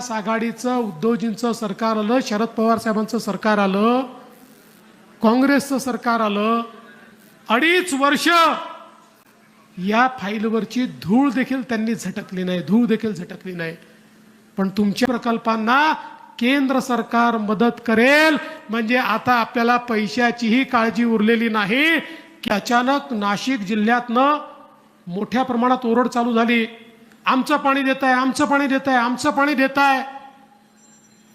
महाविकास आघाडीचं उद्धवजींचं सरकार आलं शरद पवार साहेबांचं सरकार आलं काँग्रेसचं सरकार आलं अडीच वर्ष या फाईलवरची धूळ देखील त्यांनी झटकली नाही धूळ देखील झटकली नाही. पण तुमच्या प्रकल्पांना केंद्र सरकार मदत करेल म्हणजे आता आपल्याला पैशाचीही काळजी उरलेली नाही. की अचानक नाशिक जिल्ह्यातनं मोठ्या प्रमाणात ओरड चालू झाली. आमचं पाणी देत आहे आमचं पाणी देत आहे आमचं पाणी देत आहे.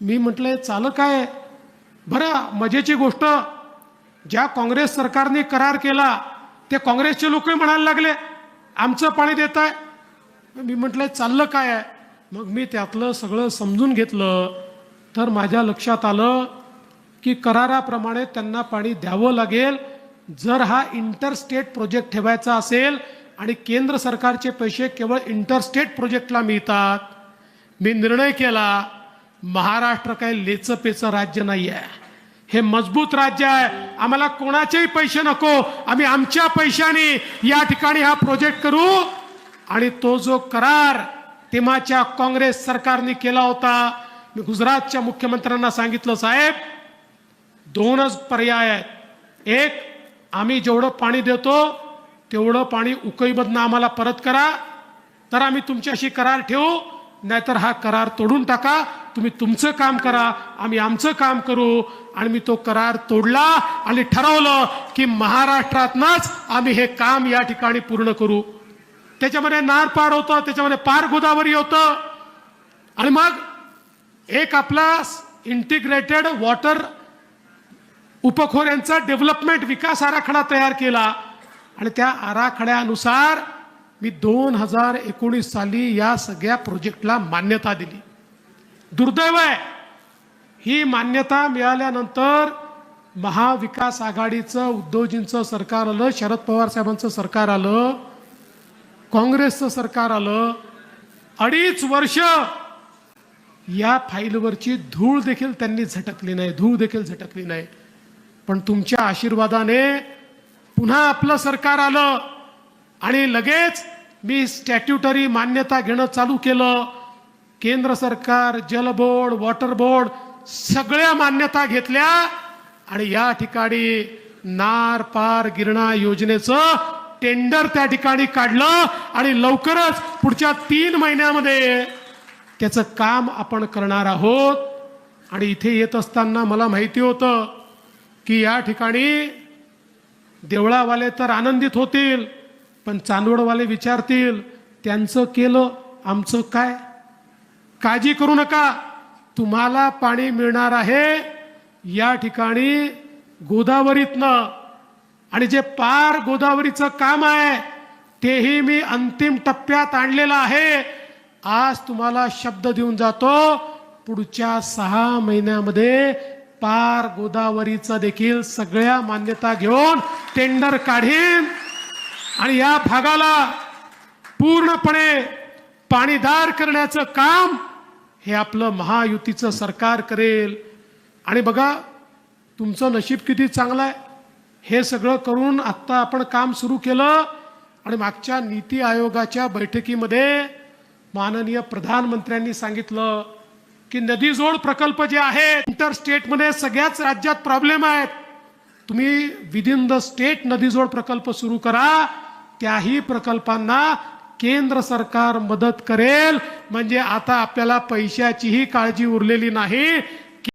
मी म्हटलंय चालं काय? बरं मजेची गोष्ट ज्या काँग्रेस सरकारने करार केला ते काँग्रेसचे लोकही म्हणायला लागले आमचं पाणी देत आहे. मी म्हटलंय चाललं काय आहे? मग मी त्यातलं सगळं समजून घेतलं. तर माझ्या लक्षात आलं की कराराप्रमाणे त्यांना पाणी द्यावं लागेल. जर हा इंटरस्टेट प्रोजेक्ट ठेवायचा असेल आणि केंद्र सरकारचे पैसे केवळ इंटरस्टेट प्रोजेक्टला मिळतात. मी निर्णय केला महाराष्ट्र काही लेचपेचं राज्य नाही आहे हे मजबूत राज्य आहे. आम्हाला कोणाचेही पैसे नको. आम्ही आमच्या पैशाने या ठिकाणी हा प्रोजेक्ट करू. आणि तो जो करार तेव्हाच्या काँग्रेस सरकारने केला होता मी गुजरातच्या मुख्यमंत्र्यांना सांगितलं साहेब दोनच पर्याय आहेत. एक आम्ही जेवढं पाणी देतो तेवढं पाणी उकईमधनं आम्हाला परत करा. तर आम्ही तुमच्याशी करार ठेवू. नाहीतर हा करार तोडून टाका. तुम्ही तुमचं काम करा. आम्ही आमचं काम करू. आणि मी तो करार तोडला आणि ठरवलं की महाराष्ट्रातनंच आम्ही हे काम या ठिकाणी पूर्ण करू. त्याच्यामध्ये नार पार होतं. त्याच्यामध्ये पार गोदावरी होतं. आणि मग एक आपला इंटिग्रेटेड वॉटर उपखोऱ्यांचा डेव्हलपमेंट विकास आराखडा तयार केला. आणि त्या आराखड्यानुसार मी दोन हजार एकोणीस साली या सगळ्या प्रोजेक्टला मान्यता दिली. दुर्दैव आहे. ही मान्यता मिळाल्यानंतर महाविकास आघाडीचं उद्धवजींचं सरकार आलं शरद पवार साहेबांचं सरकार आलं काँग्रेसचं सरकार आलं. अडीच वर्ष या फाईलवरची धूळ देखील त्यांनी झटकली नाही धूळ देखील झटकली नाही. पण तुमच्या आशीर्वादाने पुन्हा आपलं सरकार आलं आणि लगेच मी स्टॅट्युटरी मान्यता घेणं चालू केलं. केंद्र सरकार जल बोर्ड वॉटर बोर्ड सगळ्या मान्यता घेतल्या आणि या ठिकाणी नार पार गिरणा योजनेचं टेंडर त्या ठिकाणी काढलं आणि लवकरच पुढच्या तीन महिन्यामध्ये त्याचं काम आपण करणार आहोत. आणि इथे येत असताना मला माहिती होतं की या ठिकाणी देवळावाले तर आनंदित होतील पण चांदवडवाले विचारतील त्यांचं केलं आमचं काय? काळजी करू नका. तुम्हाला पाणी मिळणार आहे या ठिकाणी गोदावरीतनं. आणि जे पार गोदावरीचं काम आहे तेही मी अंतिम टप्प्यात आणलेलं आहे. आज तुम्हाला शब्द देऊन जातो पुढच्या सहा महिन्यामध्ये पार गोदावरीचं देखील सगळ्या मान्यता घेऊन टेंडर काढीन. आणि या भागाला पूर्णपणे पाणीदार करण्याचं काम हे आपलं महायुतीचं सरकार करेल. आणि बघा तुमचं नशीब किती चांगलं आहे. हे सगळं करून आत्ता आपण काम सुरू केलं. आणि मागच्या नीती आयोगाच्या बैठकीमध्ये माननीय प्रधानमंत्र्यांनी सांगितलं की नदीजोड प्रकल्प जे आहेत इंटर स्टेटमध्ये सगळ्याच राज्यात प्रॉब्लेम आहेत. तुम्ही विदिन द स्टेट नदीजोड प्रकल्प सुरू करा त्याही प्रकल्पांना केंद्र सरकार मदत करेल. म्हणजे आता आपल्याला पैशाचीही काळजी उरलेली नाही.